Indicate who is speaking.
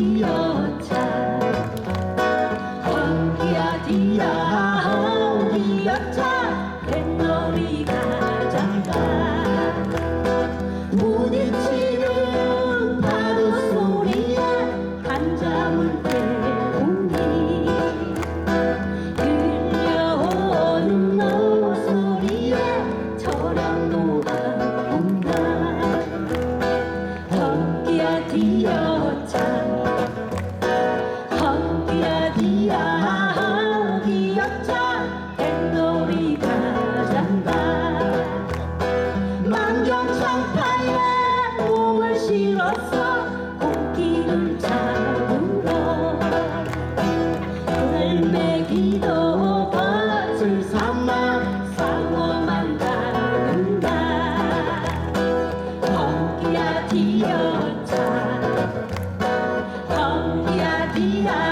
Speaker 1: 이 여자. 어디야 디야 어디 여자. 뱃놀이 가자가 부딪히는 파도 소리에 간잠을 깨우니 들려오는 노소리에 저랑도 안 온다. 어디야 디야 지렸자. 험비야 비야